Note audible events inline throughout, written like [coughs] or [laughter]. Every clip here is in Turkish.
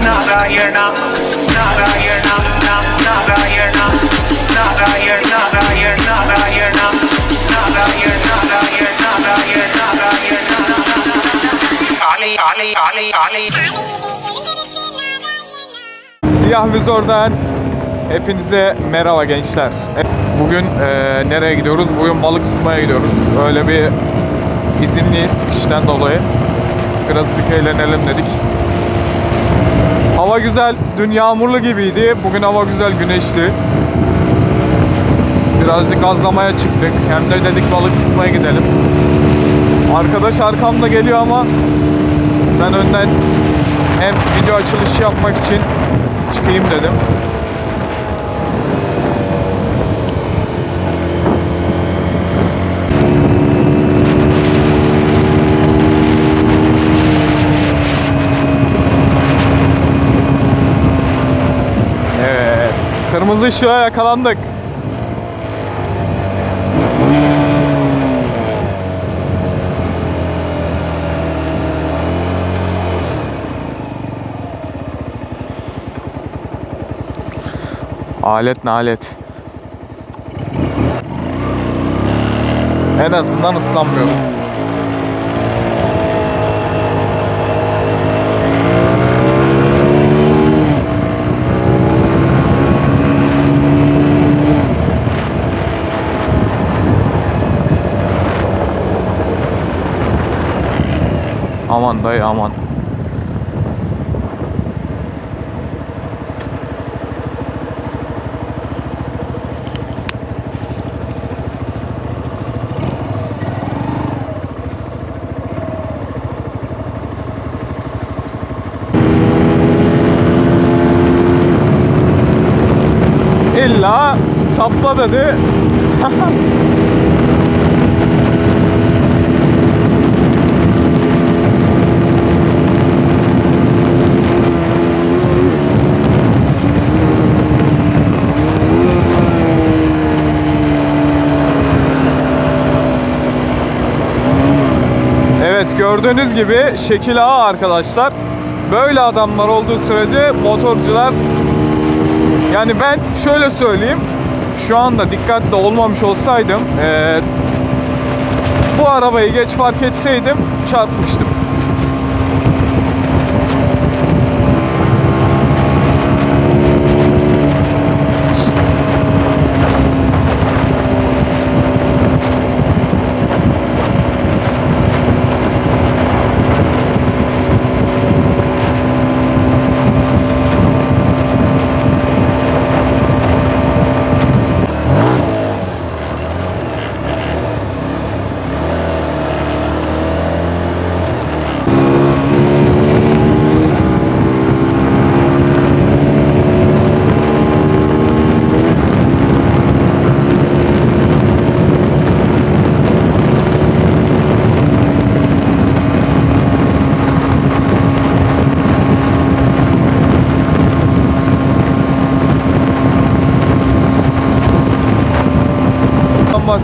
Narayana, Narayana, Na- Narayana, Narayan, Narayan, Narayana, Narayan, Narayan, Narayan, Narayan, Ali, Ali, Ali, Ali. Siyah Vizor'dan hepinize merhaba gençler. Bugün e, nereye gidiyoruz? Bugün balık tutmaya gidiyoruz. Öyle bir izinliyiz işten dolayı. Birazcık eğlenelim dedik. Hava güzel. Dün yağmurlu gibiydi. Bugün hava güzel, güneşli. Birazcık azlamaya çıktık. Hem de dedik balık tutmaya gidelim. Arkadaş arkamda geliyor ama ben önden hem video açılışı yapmak için çıkayım dedim. Evet. Kırmızı ışığa yakalandık. Alet ne alet. En azından ıslanmıyorum. Aman dayı aman. İlla sapla dedi. [laughs] Evet gördüğünüz gibi şekil A arkadaşlar. Böyle adamlar olduğu sürece motorcular yani ben şöyle söyleyeyim. Şu anda dikkatli olmamış olsaydım eee, bu arabayı geç fark etseydim çarpmıştım.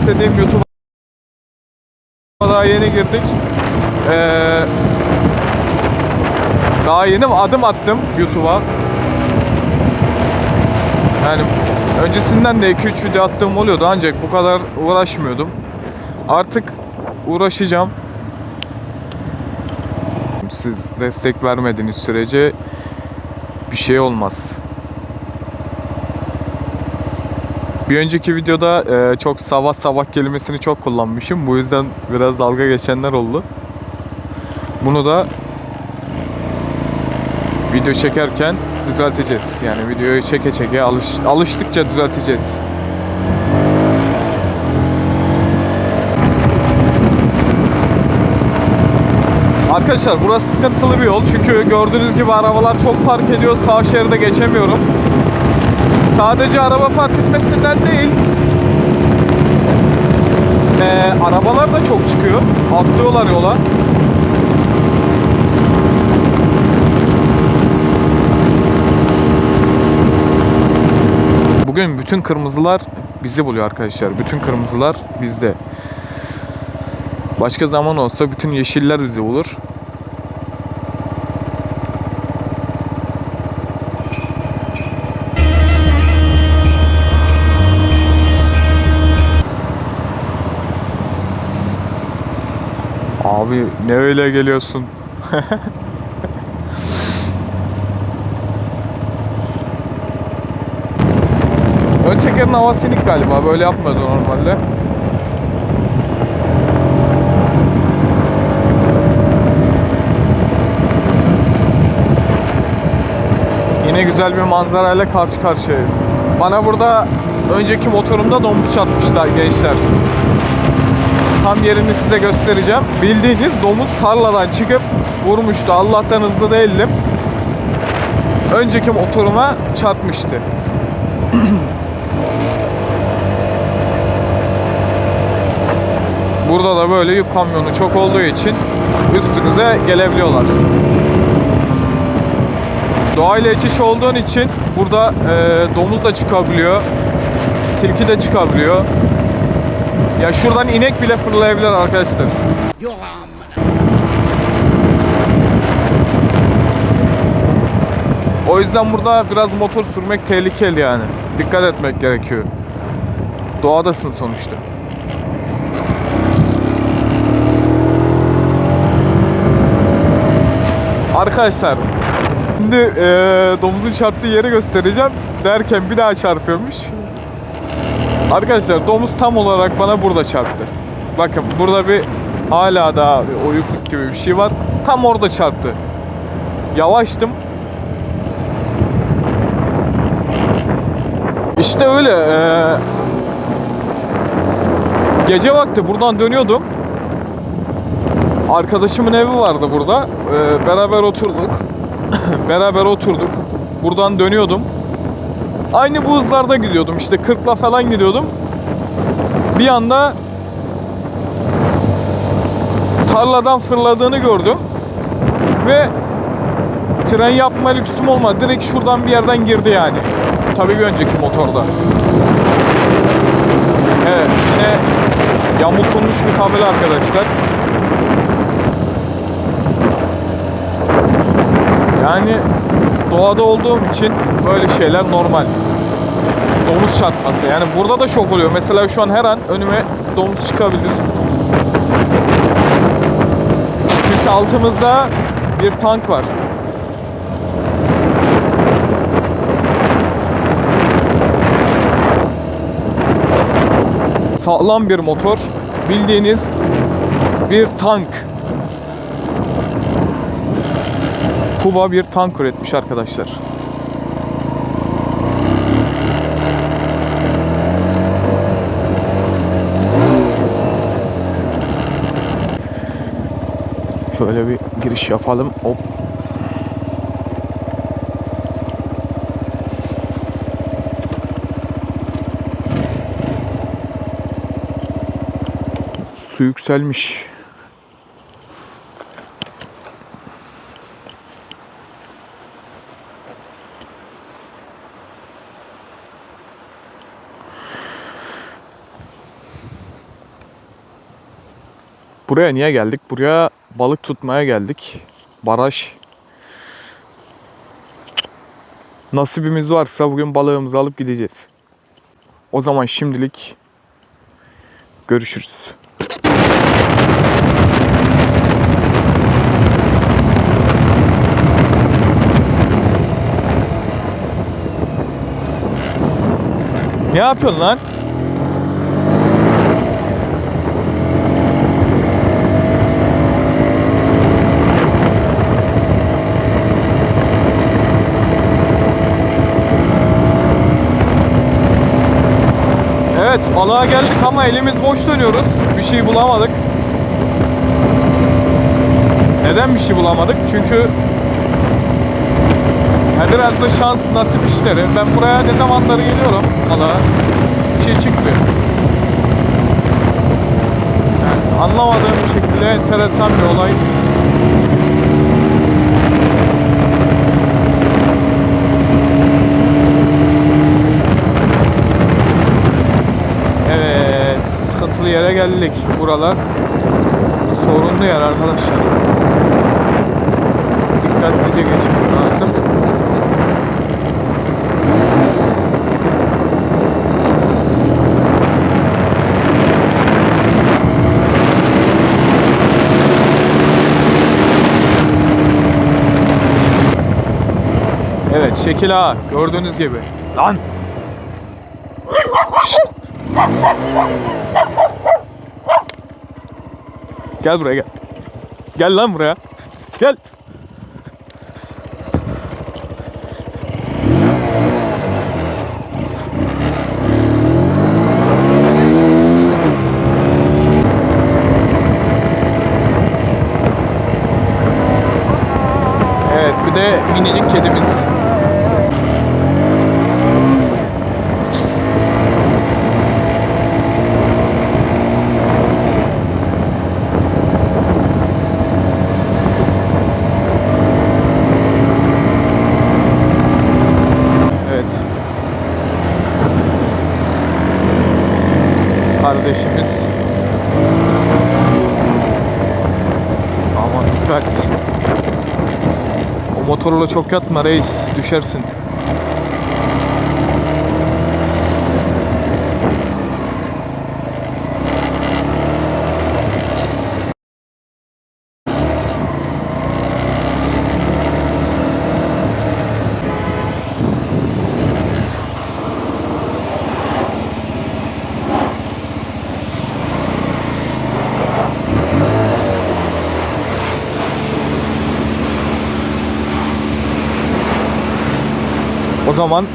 Bahsedeyim YouTube'a daha yeni girdik. Ee, daha yeni adım attım YouTube'a. Yani öncesinden de 2-3 video attığım oluyordu ancak bu kadar uğraşmıyordum. Artık uğraşacağım. Siz destek vermediğiniz sürece bir şey olmaz. Bir önceki videoda e, çok sabah sabah kelimesini çok kullanmışım. Bu yüzden biraz dalga geçenler oldu. Bunu da video çekerken düzelteceğiz. Yani videoyu çeke çeke alış, alıştıkça düzelteceğiz. Arkadaşlar burası sıkıntılı bir yol çünkü gördüğünüz gibi arabalar çok park ediyor sağ şeride geçemiyorum. Sadece araba park etmesinden değil ee, arabalar da çok çıkıyor atlıyorlar yola. Bugün bütün kırmızılar bizi buluyor arkadaşlar. Bütün kırmızılar bizde. Başka zaman olsa bütün yeşiller bizi bulur. Abi ne öyle geliyorsun? [laughs] Ön tekerin hava sinik galiba. Böyle yapmıyordu normalde. Yine güzel bir manzarayla karşı karşıyayız. Bana burada önceki motorumda domuz çatmışlar gençler. Tam yerini size göstereceğim. Bildiğiniz domuz tarladan çıkıp vurmuştu. Allah'tan hızlı değildim. Önceki motoruma çarpmıştı. [clears throat] Burada da böyle yük kamyonu çok olduğu için üstünüze gelebiliyorlar. Doğayla iç olduğun için burada e, domuz da çıkabiliyor. Tilki de çıkabiliyor. Ya şuradan inek bile fırlayabilir arkadaşlar. O yüzden burada biraz motor sürmek tehlikeli yani. Dikkat etmek gerekiyor. Doğadasın sonuçta. Arkadaşlar Şimdi eee domuzun çarptığı yeri göstereceğim derken bir daha çarpıyormuş. Arkadaşlar domuz tam olarak bana burada çarptı. Bakın burada bir hala daha bir oyukluk gibi bir şey var. Tam orada çarptı. Yavaştım. İşte öyle. eee, gece vakti buradan dönüyordum. Arkadaşımın evi vardı burada. Eee, beraber oturduk. [coughs] beraber oturduk. Buradan dönüyordum. Aynı bu hızlarda gidiyordum. İşte 40'la falan gidiyordum. Bir anda tarladan fırladığını gördüm. Ve tren yapma lüksüm olmadı. Direkt şuradan bir yerden girdi yani. Tabii bir önceki motorda. Evet yine yamultulmuş bir tabela arkadaşlar. Yani doğada olduğum için böyle şeyler normal. Domuz çarpması. Yani burada da şok oluyor. Mesela şu an her an önüme domuz çıkabilir. Çünkü altımızda bir tank var. Sağlam bir motor. Bildiğiniz bir tank. Kuba bir tank üretmiş arkadaşlar. Şöyle bir giriş yapalım. Hop. Su yükselmiş. Buraya niye geldik? Buraya balık tutmaya geldik. Baraj. Nasibimiz varsa bugün balığımızı alıp gideceğiz. O zaman şimdilik görüşürüz. Ne yapıyorsun lan? Evet balığa geldik ama elimiz boş dönüyoruz. Bir şey bulamadık. Neden bir şey bulamadık? Çünkü yani biraz da şans nasip işleri. Ben buraya ne zamanları geliyorum balığa. Bir şey çıkmıyor. Yani anlamadığım bir şekilde enteresan bir olay. belli buralar sorunlu yer arkadaşlar. Dikkatlice geçmek lazım. Evet şekil A gördüğünüz gibi. Lan! Şşt. Gel buraya gel. Gel lan buraya. Gel. Evet bir de minicik kedimiz. Evet. Kardeşimiz. Aman dikkat. O motorla çok yatma reis. Düşersin. Zaman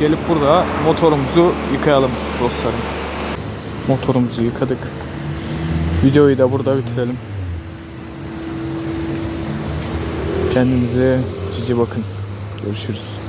gelip burada motorumuzu yıkayalım dostlarım. Motorumuzu yıkadık. Videoyu da burada bitirelim. Kendinize cici bakın. Görüşürüz.